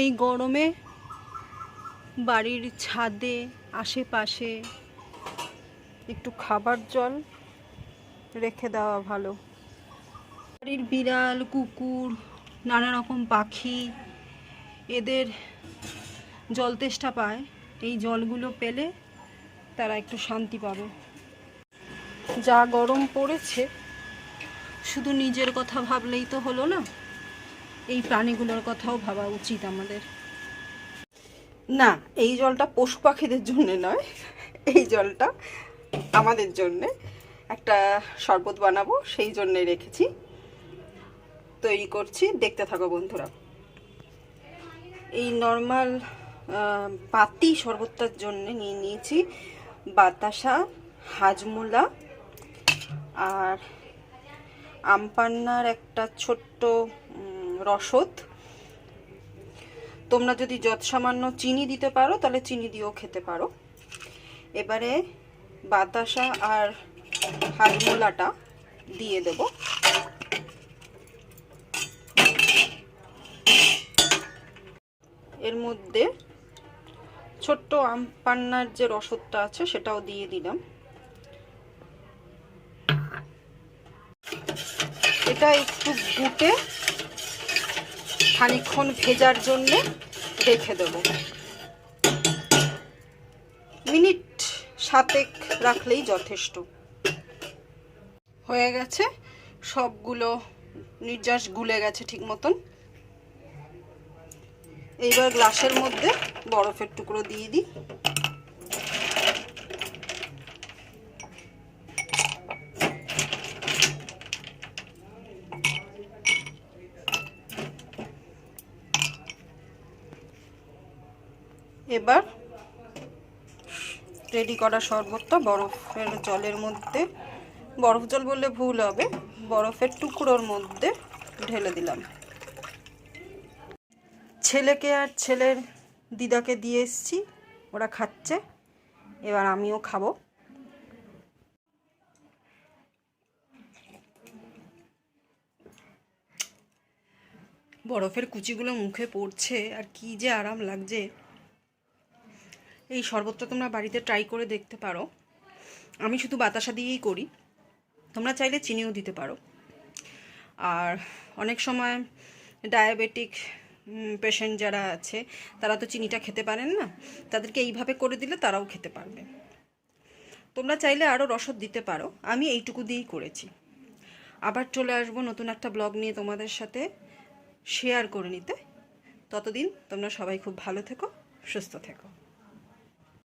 এই গরমে বাড়ির ছাদে, আশেপাশে একটু খাবার জল রেখে দেওয়া ভালো। বাড়ির বিড়াল, কুকুর, নানা রকম পাখি, এদের জল তেষ্টা পায়। এই জলগুলো পেলে তারা একটু শান্তি পাবে। যা গরম পড়েছে, শুধু নিজের কথা ভাবলেই তো হলো না। এই প্রাণীগুলোর কথাও ভাবা উচিত আমাদের। না, এই জলটা পশু পাখিদের জন্য নয়, এই জলটা আমাদের জন্যে। একটা শরবত বানাবো, সেই জন্যে রেখেছি। তৈরি করছি, দেখতে থাকো বন্ধুরা। এই নর্মাল পাতি শরবতটার জন্য নিয়ে নিয়েছি বাতাসা, হাজমোলা আর আমপান্নার একটা ছোট্ট রসদ তোমরা যদি যত সামান্য চিনি দিতে পারো, তাহলে চিনি দিয়েও খেতে পারো। এবারে বাতাসা আর হাজমোলাটা দিয়ে দেব। এর মধ্যে ছোট্ট আম পান্নার যে রসদটা আছে, সেটাও দিয়ে দিলাম। এটা একটু গুটে খানিকক্ষণ ভেজার জন্যে রেখে দেবো। মিনিট সাতেক রাখলেই যথেষ্ট। হয়ে গেছে, সবগুলো নির্যাস গুলে গেছে ঠিক মতন। এইবার গ্লাসের মধ্যে বরফের টুকরো দিয়ে দিই। এবার রেডি করা শরবতটা বরফের জলের মধ্যে, বরফ জল বললে ভুল হবে, বরফের টুকরোর মধ্যে ঢেলে দিলাম। ছেলেকে আর ছেলের দিদাকে দিয়ে এসছি, ওরা খাচ্ছে, এবার আমিও খাব। বরফের কুচিগুলো মুখে পড়ছে, আর কি যে আরাম লাগছে। এই শরবতটা তোমরা বাড়িতে ট্রাই করে দেখতে পারো। আমি শুধু বাতাসা দিয়েই করি। তোমরা চাইলে চিনিও দিতে পারো। আর অনেক সময় ডায়াবেটিক পেশেন্ট যারা আছে, তারা তো চিনিটা খেতে পারেন না। তাদেরকে এইভাবে করে দিলে তারাও খেতে পারবে। তোমরা চাইলে আরও রসদ দিতে পারো। আমি এইটুকু দিয়েই করেছি। আবার চলে আসব নতুন একটা ব্লগ নিয়ে তোমাদের সাথে শেয়ার করে নিতে। ততদিন তোমরা সবাই খুব ভালো থেকো, সুস্থ থেকো।